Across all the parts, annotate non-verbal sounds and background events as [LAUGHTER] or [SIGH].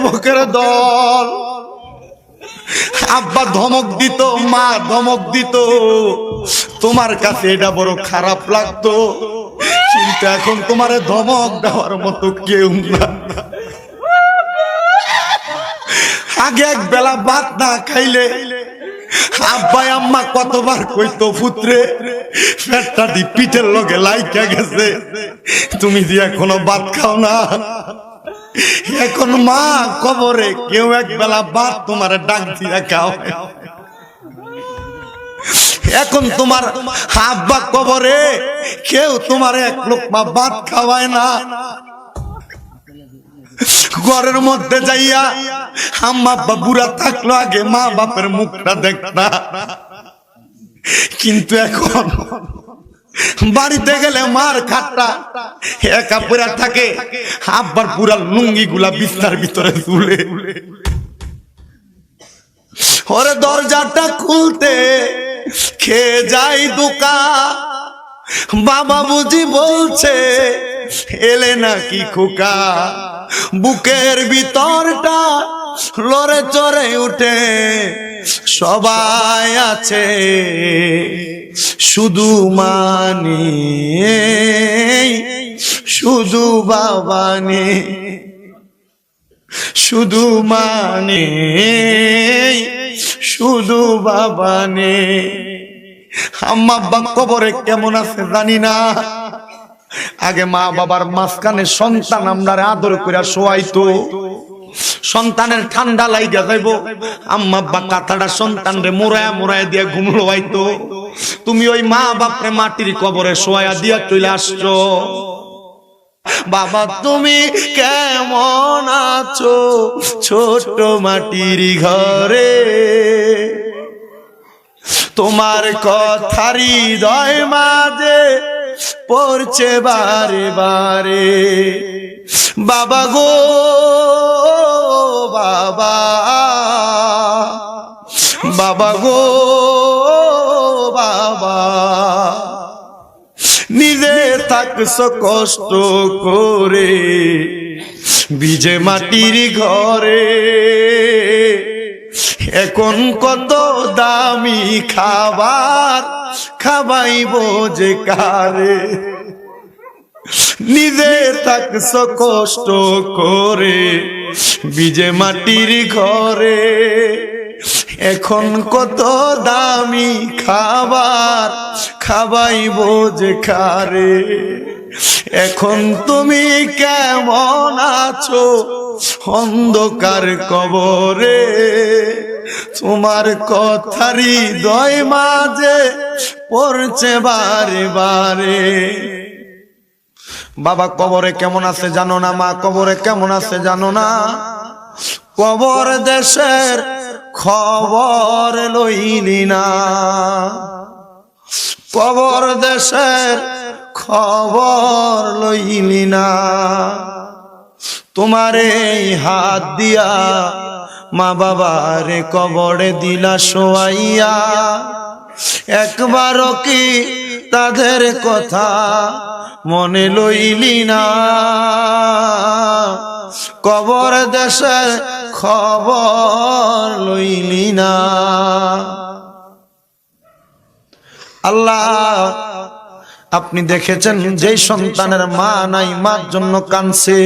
যুবকের দল। আব্বা ধমক দিত, মা ধমক দিত। তোমার কাছে এটা বড় খারাপ লাগতো। কিন্তু এখন তোমার ধমক দেওয়ার মতো কেউ না আগে এক বেলা ভাত না খাইলে আব্বাই আম্মা কতবার কইতো, পুত্রে, পেটটা দি পিঠের লগে লাইকা গেছে। তুমি যে এখনও ভাত খাও না। এখন মা কবরে কেউ এক বেলা ভাত তোমার ডাক দিয়া খাও এখন তোমার আব্বা কবরে কেউ তোমার এক লোক মা ভাত খাওয়ায় না। ঘরের মধ্যে যাইয়া আম্মা বুড়া থাকল আগে মা বাপের মুখটা দেখতা কিন্তু এখন বাড়িতে গেলে মার খাটটা। একা পুরা থাকে, আব্বার পুরা লুঙ্গি গুলা বিস্তার ভিতরে তুলে। ওরে দরজাটা খুলতে খেয়ে যাই দোকা বাবা বুঝি বলছে, এলে নাকি খোকা? বুকের ভিতরটা লড়ে চড়ে উঠে, সবাই আছে। শুধু মানে শুধু বাবা নেই শুধু মানে শুধু বাবা নে আম্মা কবরে কেমন আছে জানি না। আগে মা বাবার মাঝখানে সন্তান আমরা আদর করে শোয়াইতো। সন্তানের ঠান্ডা লাইগা যাইব। আম্মা আব্বা কাতাটা সন্তান রে মোড়ায় মোড়ায় দিয়ে ঘুমলো হইতো তুমি ওই মা বাপরে মাটির কবরে শোয়া দিয়া চলে আসছো। বাবা, তুমি কেমন আছো ছোট মাটির ঘরে? তোমার কথারি হৃদয় মাঝে পড়ছে বারে বারে। বাবা গো, বাবা বাবা গো। বাবা। নিজে থাকছ কষ্ট করে বিজে মাটির ঘরে। এখন কত দামি খাবার খাবাইব যে কারে। নিজে থাকছ কষ্ট করে বিজে মাটির ঘরে। এখন কত দামি খাবার খাবাইব যে খারে এখন তুমি কেমন আছো অন্ধকার কবরে? তোমার কথারি দয় মাঝে পড়ছে বারে বারে। বাবা কবরে কেমন আছে জানো না? মা কবরে কেমন আছে জানো না? কবর দেশের খবর লইলি না। কবর দেশের খবর লইলি না। তোমার এই হাত দিয়া মা বাবারে কবরে দিলা শোয়াইয়া, একবারও কি তাদের কথা মনে লইলি না? কবর দেশের খবর লইলি না। আল্লাহ, আপনি দেখেছেন যেই সন্তানের মা নাই, মার জন্য কানছে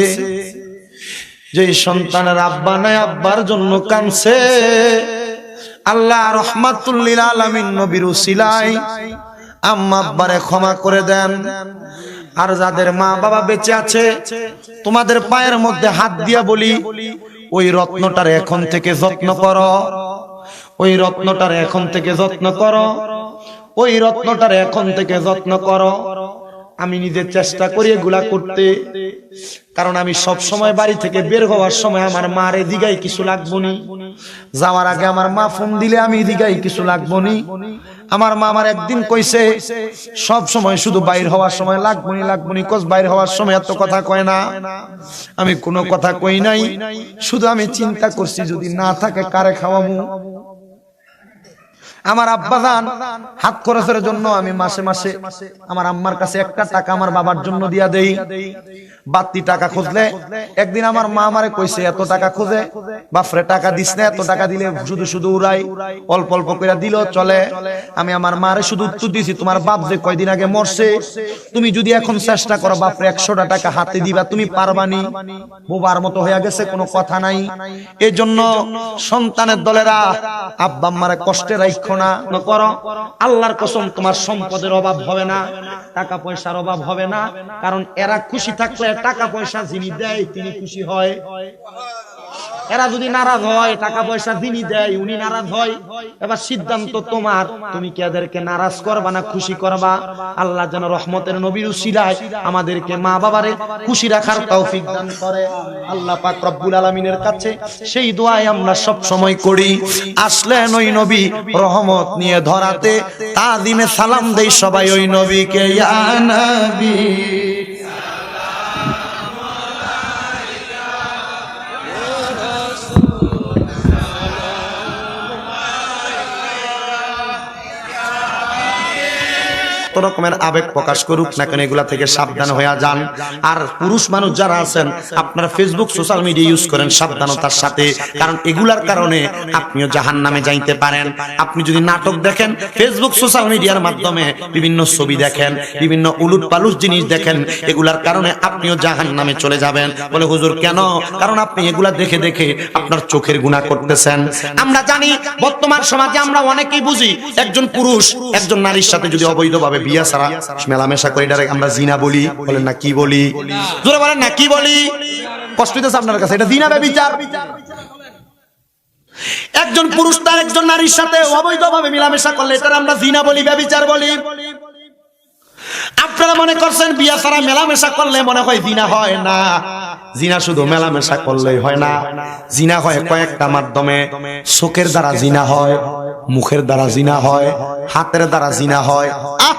যেই সন্তানের আব্বা নাই, আব্বার জন্য কানছে আল্লাহ রহমাতুল্লিল আলমিন নবীর উসিলাই আম্মা আব্বারে ক্ষমা করে দেন। আর যাদের মা বাবা বেঁচে আছে, তোমাদের পায়ের মধ্যে হাত দিয়া বলি, ওই রত্নটার এখন থেকে যত্ন করো। ওই রত্নটার এখন থেকে যত্ন করো। ওই রত্নটার এখন থেকে যত্ন করো। আমি নিজের চেষ্টা করি এগুলা করতে। কারণ আমি সব সময় বাড়ি থেকে বের হওয়ার সময় আমার মার এদিকাই কিছু লাগবো নি যাওয়ার আগে আমার মা ফোন দিলে আমি এদিকাই কিছু লাগবো নি আমার মা আমার একদিন কইছে, সব সময় শুধু বাইর হওয়ার সময় লাগবো নি লাগবো নি কস বাইর হওয়ার সময় এত কথা কয় না। আমি কোনো কথা কই নাই, শুধু আমি চিন্তা করছি যদি না থাকে কারে খাওয়াবো। আমার আব্বাজান হাত খরচের জন্য আমি মাসে মাসে আমার আম্মার কাছে একটা টাকা আমার বাবার জন্য দিয়া দেই। বাড়তি টাকা খুঁজলে, একদিন আমার মা আমারে কইছে, এত টাকা খুঁজে, বাপরে টাকা দিস না, এত টাকা দিলে শুধু শুধু উড়াই, অল্প অল্প করে দিল, চলে। আমি আমার মারে শুধু উত্তর দিছি তোমার বাপ যে কয়দিন আগে মরছে, তুমি যদি এখন চেষ্টা করো, বাপরে একশোটা টাকা হাতে দিবা, তুমি পারবানি। বোবার মতো হয়ে গেছে, কোনো কথা নাই। এই জন্য সন্তানের দলেরা আব্বা আম্মারে কষ্টে রাখো না করো। আল্লাহর কসম, তোমার সম্পদের অভাব হবে না টাকা পয়সার অভাব হবে না, কারণ এরা খুশি থাকলে টাকা পয়সা যিনি দেয়, তিনি খুশি হয়। এরা যদি নারাজ হয় টাকা পয়সা যিনি দেয়, উনি নারাজ হয়। এবার সিদ্ধান্ত তোমার। তুমি কি এদেরকে নারাজ করবা না খুশি করবা? আল্লাহ যেন রহমতের নবীর উসিলায় আমাদেরকে মা বাবারে খুশি রাখার তৌফিক দান করে। আল্লাহ পাক রব্বুল আলামিনের কাছে সেই দোয়াই আমরা সব সময় করি। আসলেন ওই নবী, রহমত নিয়ে ধরাতে। তাদিমে সালাম দেই সবাই ওই নবীকে, ইয়া নবী। যত রকমের আবেগ প্রকাশ করুক না কেন, এগুলা থেকে সাবধান হয়ে যান। আর পুরুষ মানুষ যারা আছেন, আপনারা ফেসবুক সোশ্যাল মিডিয়া ইউজ করেন সাবধানতার সাথে, কারণ এগুলার কারণে আপনিও জাহান নামে যাইতে পারেন। আপনি যদি নাটক দেখেন ফেসবুক সোশ্যাল মিডিয়ার মাধ্যমে বিভিন্ন ছবি দেখেন, বিভিন্ন উলুট পালুস জিনিস দেখেন, এগুলার কারণে আপনিও জাহান নামে চলে যাবেন। বলে, হুজুর, কেন? কারণ আপনি এগুলা দেখে দেখে আপনার চোখের গুণা করতেছেন। আমরা জানি, বর্তমান সমাজে আমরা অনেকেই বুঝি, একজন পুরুষ, একজন নারীর সাথে যদি অবৈধভাবে বিয়া ছাড়া মেলামেশা করে এটারে আমরা জিনা বলি, বলেন না কি বলি? জোরে বলেন না কি বলি? কষ্ট হইতেছে আপনার কাছে, এটা জিনা বিচার একজন পুরুষ তার একজন নারীর সাথে অবৈধভাবে মেলামেশা করলে এটা আমরা জিনা বলি, ব্যবিচার বলি। আপনারা মনে করছেন বিয়া ছাড়া মেলামেশা করলে মনে হয় জিনা হয় না? জিনা শুধু মেলামেশা করলেই হয় না। জিনা হয় কয়েকটা মাধ্যমে। চোখের দ্বারা জিনা হয়, মুখের দ্বারা জিনা হয়, হাতের দ্বারা জিনা হয়। আহ!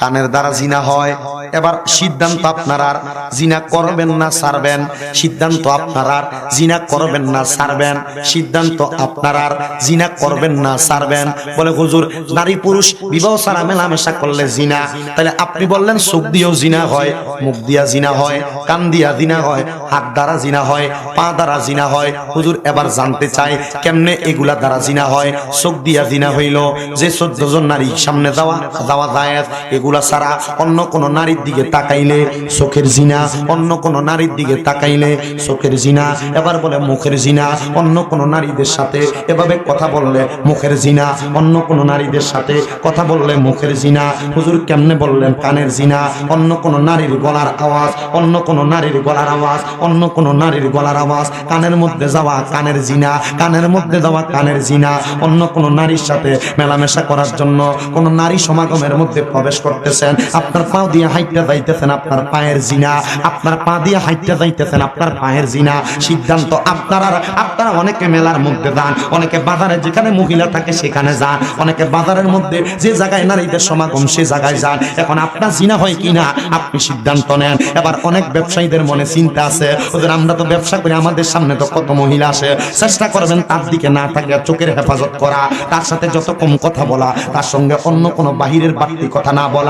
কানের দ্বারা জিনা হয়। এবার সিদ্ধান্ত আপনার আর জিনা করবেন না ছাড়বেন সিদ্ধান্ত আপনার আর জিনা করবেন না ছাড়বেন সিদ্ধান্ত আপনার আর জিনা করবেন না ছাড়বেন বলে হুজুর, নারী পুরুষ বিবাহ ছাড়া মেলামেশা করলে জিনা। তাহলে আপনি বললেন, চোখ দিয়েও জিনা হয়, মুখ দিয়া জিনা হয়, কান দিয়া জিনা হয়, হাত দ্বারা জিনা হয়, পা দ্বারা জিনা হয়। হুজুর, এবার জানতে চাই, কেমনে এগুলা দ্বারা জিনা হয়? চোখ দিয়া জিনা হইল, যে চোদ্দ জন নারী সামনে যাওয়া যাওয়া যায় এগুলা ছাড়া অন্য কোন নারীর দিকে তাকাইলে চোখের জিনা, অন্য কোন নারীর দিকে তাকাইলে চোখের জিনা, এবার বলে মুখের জিনা, অন্য কোন নারীদের সাথে এভাবে কথা বললে মুখের জিনা, অন্য কোন নারীদের সাথে কথা বললে মুখের জিনা, হুজুর কেমনে বললেন কানের জিনা, অন্য কোন নারীর গলার আওয়াজ, অন্য কোন নারীর গলার আওয়াজ, অন্য কোন নারীর গলার আওয়াজ, কানের মধ্যে যাওয়া কানের জিনা, কানের মধ্যে যাওয়া কানের জিনা, অন্য কোন নারীর সাথে মেলামেশা করার জন্য কোন নারী সমাগমের মধ্যে প্রবেশ করতেছেন, আপনার পা দিয়ে হাইটটা যাইতেছেন, আপনার পায়ের জিনা, আপনার পা দিয়ে হাইটটা যাইতেছেন, আপনার পায়ের জিনা। সিদ্ধান্ত আপনার আর আপনারা অনেকে মেলার মধ্যে যান, অনেকে বাজারে যেখানে মহিলা থাকে সেখানে যান, অনেকে বাজারের মধ্যে যে জায়গায় নারীদের সমাগম সে জায়গায় যান। এখন আপনার জিনা হয় কিনা, আপনি সিদ্ধান্ত নেন। এবার অনেক ব্যবসায়ীদের মনে চিন্তা আছে ওদের আমরা তো ব্যবসা করি, আমাদের সামনে তো কত মহিলা আসে। চেষ্টা করবেন তার দিকে না থাকে চোখের হেফাজত করা, তার সাথে যত কম কথা বলা, তার সঙ্গে অন্য কোনো বাহিরের বাড়তি কথা না বলা।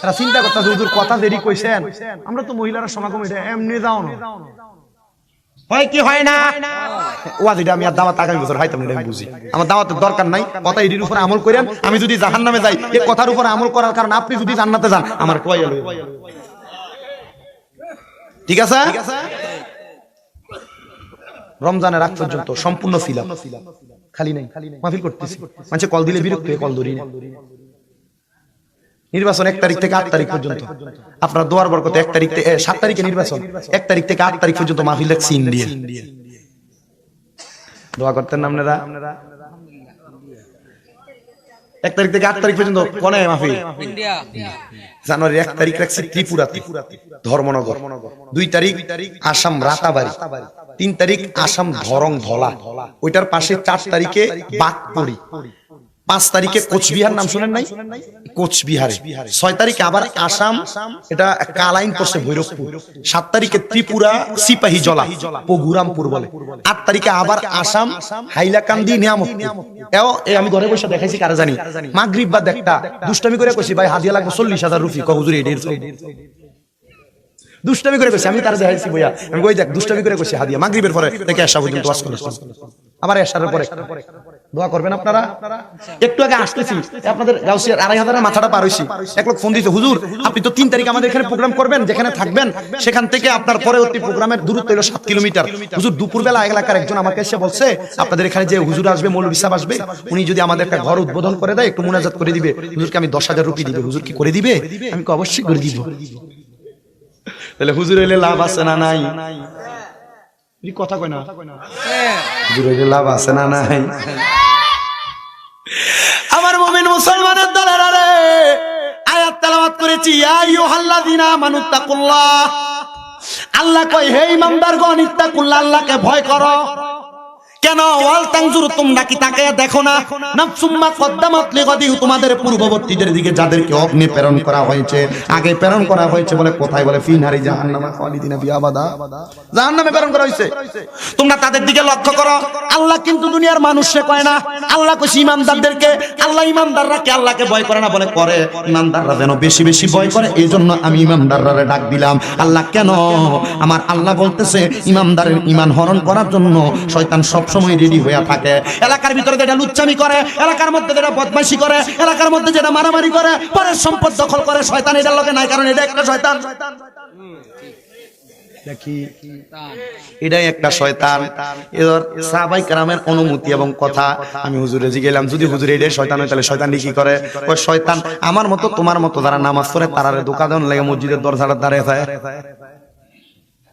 তারা চিন্তা করতেছে হুজুর কথা দেরি কইছেন। আমরা তো মহিলারা সমাগম এটা এমনি যাও না। হয় কি হয় না? ওয়াজ এটা আমি আর দাওয়াত আগামী বছর হয়তো আমি বুঝি। আমার দাওয়াতের দরকার নাই। কথা এটির উপরে আমল করেন আমি যদি জাহান নামে যাই এই কথার উপরে আমল করার কারণ আপনি যদি জান্নাতে যান আমার কয় ঠিক আছে? রমজানের আগ পর্যন্ত সম্পূর্ণ ছিলাম। খালি নাই। মাহফিল করতেছি। মানে কল দিলে বিরক্ত কল ধরি না। নির্বাচন এক তারিখ থেকে আট তারিখ পর্যন্ত। আপনার দোয়ার বরকত এক তারিখ থেকে সাত তারিখে নির্বাচন। এক তারিখ থেকে আট তারিখ পর্যন্ত মাহফিল লাগছে ইন্ডিয়া দোয়া করতেন না আপনারা? এক তারিখ থেকে আট তারিখ পর্যন্ত কোনে মাহফিল? জানুয়ারি এক তারিখ রাখছি ত্রিপুরাতে। ধর্মনগর। দুই তারিখ আসাম রাতাবাড়ি। তিন তারিখ আসাম ধরং ধলা। ওইটার পাশে চার তারিখে বাগপড়ি। পাঁচ তারিখে কোচবিহার নাম শুনেন নাই? কোচবিহারে। ছয় তারিখে আবার আসাম এটা কালাইন পড়ছে ভৈরবপুর। সাত তারিখে ত্রিপুরা সিপাহী জলা পগুরামপুর বলে। আট তারিখে আবার আসাম হাইলাকান্দি নিয়ামত। এও আমি ঘরে বসে দেখাইছি কারা জানি। মাগরিব বা দেখটা। দুষ্টামি করে কইছি ভাই হাদিয়া লাগবে চল্লিশ হাজার রুপি। কহুজুরি দুষ্টামি করে কইছি, আমি তার দেখাইছি বইয়া। আমি কই, দেখ, দুষ্টামি করে কইছি হাদিয়া। মাগরিবের পরে থেকে আসা পর্যন্ত ওয়াজ করলাম আবার এসার পরে। দোয়া করবেন আপনারা? একটু আগে আসতেছি আপনাদের গাউসিয়ার আড়াই হাজারের মাথাটা পার হইছি। এক লোক ফোন দিতে হুজুর, আপনি তো তিন তারিখ আমাদের এখানে প্রোগ্রাম করবেন, যেখানে থাকবেন, সেখান থেকে আপনার পরবর্তী প্রোগ্রামের দূরত্ব হলো সাত কিলোমিটার। হুজুর, দুপুরবেলা এলাকার একজন আমাকে এসে বলছে, আপনাদের এখানে যে হুজুর আসবে মৌলবী সাহেব আসবে, উনি যদি আমাদের একটা ঘর উদ্বোধন করে দেয়, একটু মুনাজাত করে দিবে। হুজুরকে আমি দশ হাজার রুপি দিবে। হুজুর কি করে দিবে? আমি অবশ্যই করে দিব। তাহলে হুজুর এলে লাভ আছে না নাই? কথা কয় না। হুজুর এলে লাভ আছে না নাই? আমার মুমিন মুসলমানের দলের আরে আয়াত তেলাওয়াত করেছি ইয়া আইয়ুহাল্লাযিনা আমানুত্তাকুল্লাহ আল্লাহ কয় হে ইমানদারগণ ইত্তাকুল্লাহ আল্লাহকে ভয় করো। আল্লাহ কিন্তু দুনিয়ার মানুষে কয় না, আল্লাহ কইছে ইমানদারদেরকে, আল্লাহ ইমানদাররা কে আল্লাহকে ভয় করে না বলে? করে। ইমানদাররা যেন বেশি বেশি ভয় করে এই জন্য আমি ইমানদাররা ডাক দিলাম। আল্লাহ কেন? আমার আল্লাহ বলতেছে, ইমানদারের ইমান হরণ করার জন্য শয়তান সব সময় রেডি হয়ে থাকে। এলাকার ভিতরে যেটা লুচ্চামি করে, এলাকার মধ্যে যেটা বদমাইশি করে, এলাকার মধ্যে যেটা মারামারি করে, পরের সম্পদ দখল করে, শয়তান এটার লগে নাই, কারণ এটা একটা শয়তান। এটাই একটা শয়তান। এবার সাহাবাই কারামের অনুমতি এবং কথা। আমি হুজুরে গেলাম যদি হুজুরে এটাই শয়তান হয়, তাহলে শয়তান কি করে। ওই শয়তান, আমার মতো তোমার মতো যারা নামাজ পড়ে তারা দোকান লাগে মসজিদের দরজাটা দাঁড়িয়ে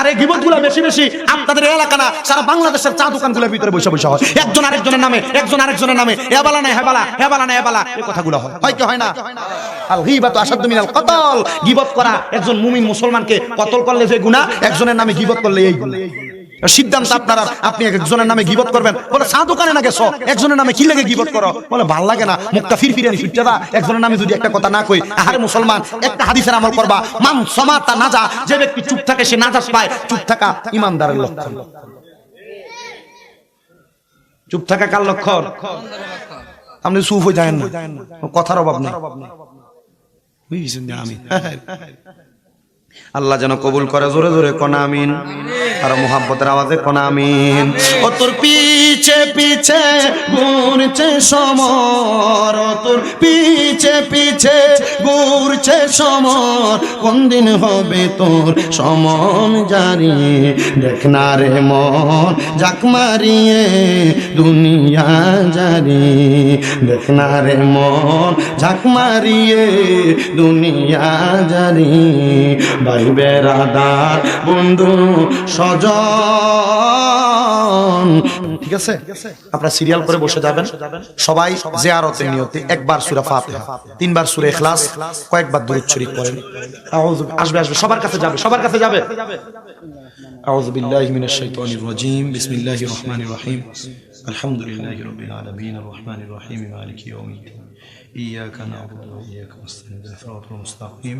আরে গিবতগুলা বেশি বেশি আপনাদের এলাকা না, সারা বাংলাদেশের চা ভিতরে বসে বসে হয়। একজন আরেকজনের নামে, একজন আরেকজনের নামে এবালা না হেবালা হেবালা না এবালা এই কথাগুলো হয়। হয় কি হয় না? আল গিবাত মিনাল কতল। গিবত করা, একজন মুমিন মুসলমানকে কতল করলে যে গুনাহ, একজনের নামে গিবত করলে এই গুনাহ। সিদ্ধান্ত আপনারা আপনি একজনের নামে গিবত করবেন। বলে চা দোকানে না গেছো একজনের নামে কি লাগে গিবত করো? বলে ভালো লাগে না মুখটা ফির ফিরে দা। একজনের নামে যদি একটা কথা না কই আহারে মুসলমান একটা হাদিসের আমল করবা। মান সমাতা নাজা যে ব্যক্তি চুপ থাকে সে নাজাস পায়। চুপ থাকা ইমানদারের লক্ষণ। চুপ থাকা কার লক্ষণ? আপনি চুপ হয়ে যায় না। কথার অভাব নেই। বুঝেছেন আমি? [LAUGHS] আল্লাহ যেন কবুল করে, জোরে জোরে কোন আমিন। আর মোহাব্বতের আওয়াজে কোন আমিন। ও তোর পিছে পিছে ঘুরছে সমর, ও তোর পিছে পিছে ঘুরছে সমর। কোন দিন হবে তোর সমন জারি? দেখ না রে মন, জাক মারিয়ে দুনিয়া জারি। দেখ না রে মন ঝাঁক মারিয়ে দুনিয়া জারি। ভাই বেড়াদার বন্ধু স্বজন ঠিক আছে আপনারা সিরিয়াল করে বসে যাবেন সবাই জিয়ারতের নিয়তে একবার সূরা ফাতিহা তিনবার সূরা ইখলাস কয়েকবার দরুদ শরীফ পড়েন আউযু আসবে আসবে সবার কাছে যাবে সবার কাছে যাবে أعوذ بالله من الشيطان الرجيم بسم الله الرحمن الرحيم الحمد لله رب العالمين الرحمن الرحيم مالك يوم الدين إياك نعبد وإياك نستعين صراط المستقيم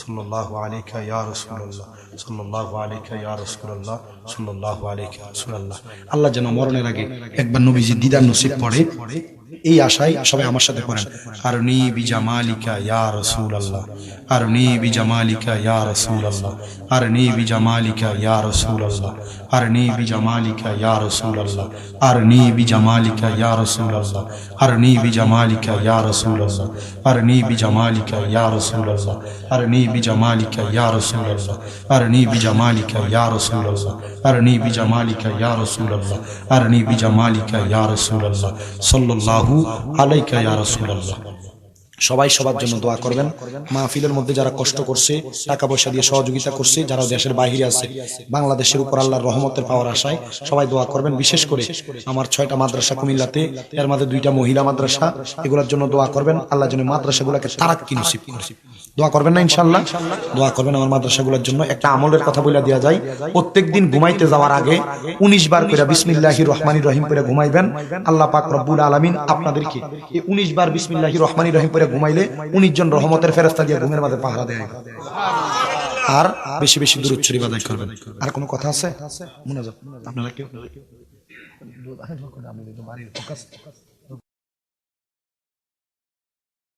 সাল্লাহ আলিকা ইয়া রসুল্লাহ সাল্লাহ আলিকা ইয়া রসুল্লাহ সাল্লাহ আলিকা রসুল্লাহ আল্লাহ যেন মরণের আগে একবার নবীজি দিদার নসিব পড়ে এই আশায় সবাই আমার সাথে করেন আর নি বিজামালিকা ইয়া রাসূল আল্লাহ আর নি বিজামালিকা ইয়া রাসূল আল্লাহ আর নি বিজামালিকা ইয়া রাসূল আল্লাহ আর নি বিজামালিকা ইয়া রাসূল আল্লাহ আর নি বিজামালিকা ইয়া রাসূল আল্লাহ আর নি বিজামালিকা ইয়া রাসূল আল্লাহ আর নি বিজামালিকা ইয়া রাসূল আল্লাহ আর নি বিজামালিকা ইয়া রাসূল আল্লাহ আর নি বিজামালিকা ইয়া রাসূল আল্লাহ আর নি বিজামালিকা ইয়া রাসূল আল্লাহ আর নি বিজামালিকা ইয়া রাসূল আল্লাহ সাল্লাল্লাহু আলাইকা ইয়া রাসূলুল্লাহ। সবাই সবার জন্য দোয়া করবেন। মাহফিলের মধ্যে যারা কষ্ট করছে টাকা পয়সা দিয়ে সহযোগিতা করছে, যারা দেশের বাহিরে আছে, বাংলাদেশের উপর আল্লাহর রহমতের পাওয়ার আশায় সবাই দোয়া করবেন। বিশেষ করে আমার ছয়টা মাদ্রাসা কুমিল্লাতে, এর মধ্যে দুইটা মহিলা মাদ্রাসা, এগুলোর জন্য দোয়া করবেন। আল্লাহ জন্য মাদ্রাসাগুলোকে তারাক্কি নসিব করে। দোয়া করবেন না ইনশাল্লাহ দোয়া করবেন আমার মাদ্রাসাগুলোর জন্য একটা আমলের কথা বলে দেওয়া যায়। প্রত্যেকদিন ঘুমাইতে যাওয়ার আগে উনিশ বার করে বিসমিল্লাহি রহমানি রহিম করে ঘুমাইবেন। আল্লাহ পাক রব্বুল আলামিন আপনাদেরকে এই উনিশ বার বিসমিল্লাহি রহমানি রহিম করে ঘুমাইলে উনিশ জন রহমতের ফেরেস্তা দিয়ে ঘুমের মাঝে পাহারা দেয় আর বেশি বেশি দূর শরীফ আদায় করবেন। আর কোনো কথা আছে? মনে আপনারা কেউ?